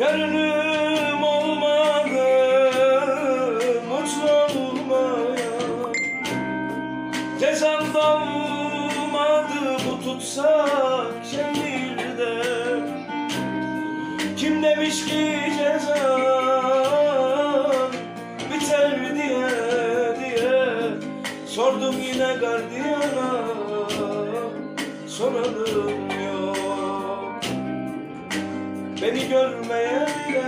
Yarınım olmadı mutlu olmaya Cezam olmadı bu tutsak şehirde. Kim demiş ki Beni görmeye bile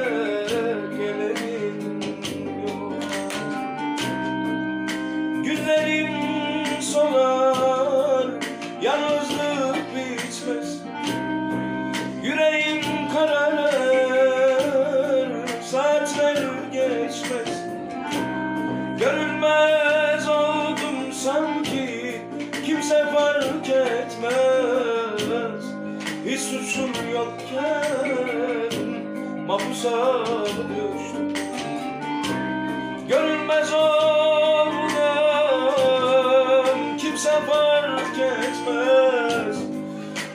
gelenin Mahpusa düştüm Görünmez oldum Kimse fark etmez.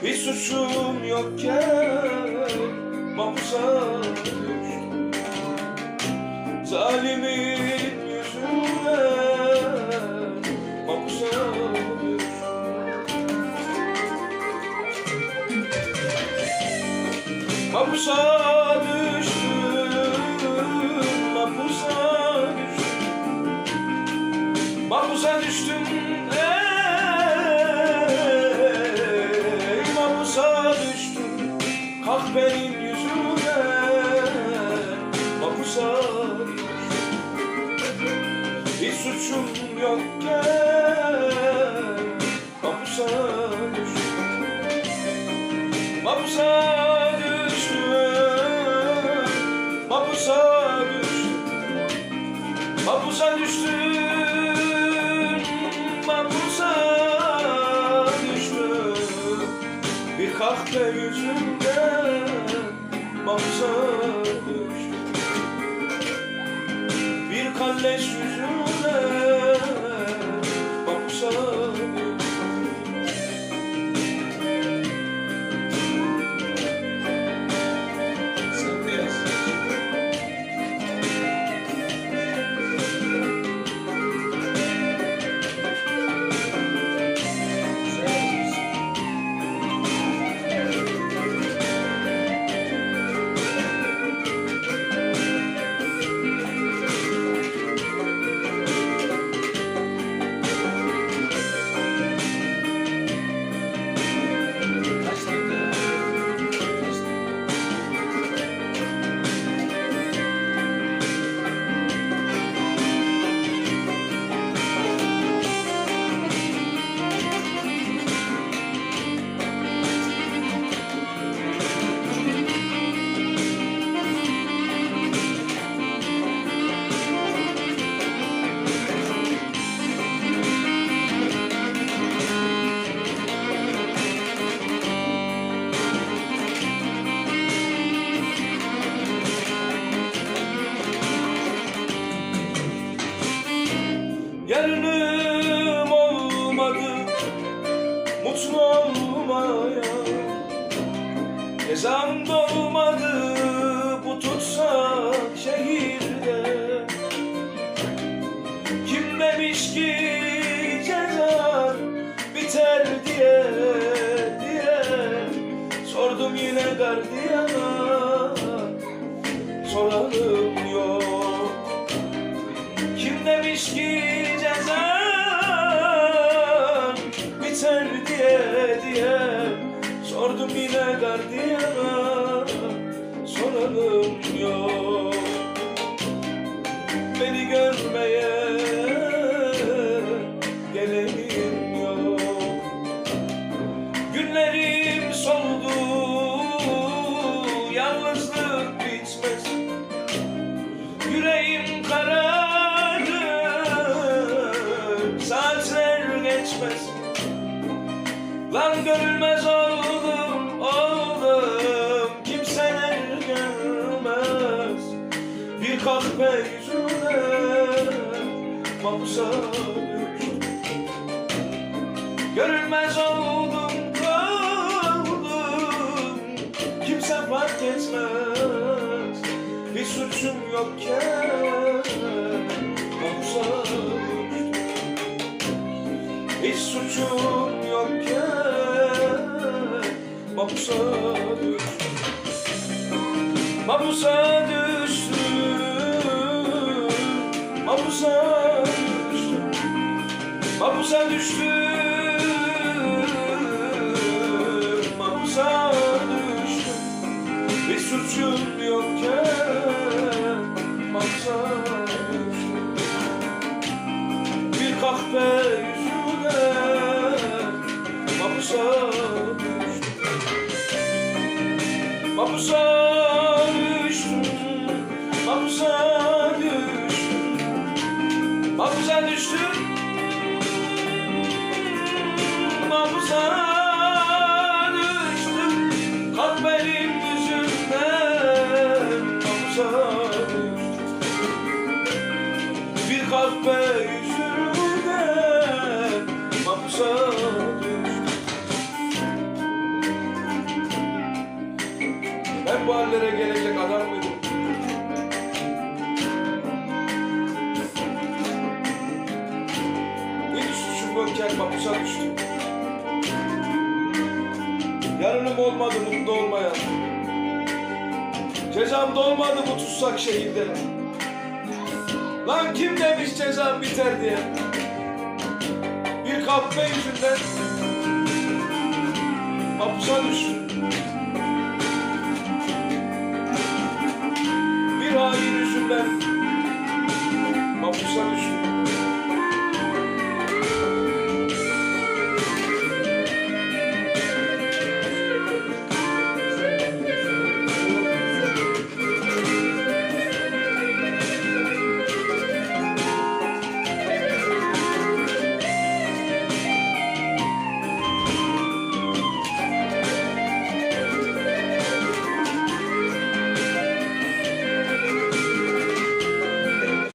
Hiç suçum yokken Mahpusa düştüm Zalimin yüzünden Mahpusa düştüm Mahpusa suçum yokken Mahpusa düştüm. Mahpusa düştüm. Mahpusa düştüm. Mahpusa düştüm. Mahpusa düştüm. Bir kahve yüzünden Mahpusa düştüm. Bir kalleş yüzünden Mutlu olmaya Ezan dolmadı Bu tutsak şehirde. Kim demiş ki ceza biter diye diye. Sordum yine gardiyana Soralım diye Sordum yine gardiyana soralım yok. Beni görmeye gelenim yok. Günlerim Lan görülmez oldum oldum. Kimseler görmez. Bir kahve yüzüne Mahpusa düştüm Görülmez oldum kaldım Kimse fark etmez. Suçum yokken Mahpusa düştüm Hiç suçum Mahpusa düştüm. Mahpusa düştüm. Mahpusa düştüm. Mahpusa düştüm. Mahpusa düştüm. Bir suçum yokken Mahpusa düştüm yokken mahpusa düştüm. Yarınım olmadı mutlu olmayan. Cezam da olmadı bu tutsak şehirde. Lan kim demiş cezam biter diye. Bir kahve yüzünden mahpusa düştüm. Bir hain yüzünden